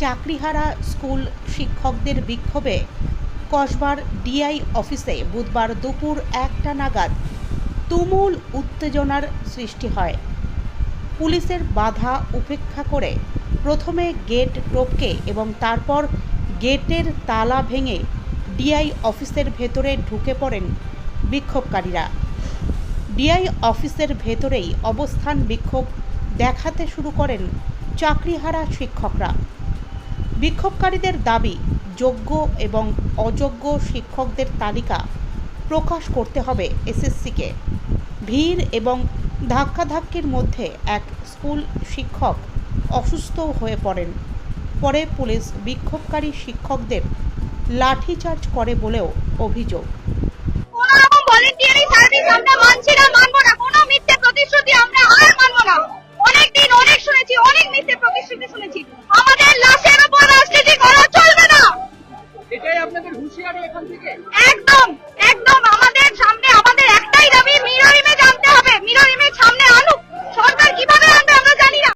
চাকরিহারা school শিক্ষকদের বিক্ষোভে কসবার DI অফিসে বুধবার দুপুর একটা নাগাদ তুমুল উত্তেজনার সৃষ্টি হয়। পুলিশের বাধা উপেক্ষা করে প্রথমে গেট টপকে এবং তারপর গেটের তালা ভেঙে ডিআই অফিসের ভেতরে ঢুকে পড়েন বিক্ষোভকারীরা। ডিআই অফিসের ভেতরেই অবস্থান বিক্ষোভ দেখাতে শুরু করেন চাকরিহারা শিক্ষকরা। বিক্ষোভকারীদের দাবি, যোগ্য এবং অযোগ্য শিক্ষকদের তালিকা প্রকাশ করতে হবে এসএসসিকে। ভিড় এবং ধাক্কাধাক্কির মধ্যে এক স্কুল শিক্ষক অসুস্থ হয়ে পড়েন। পরে পুলিশ বিক্ষোভকারী শিক্ষকদের লাঠিচার্জ করে বলেও অভিযোগ। অনেক শুনেছি। যাবে এখান থেকে? একদম!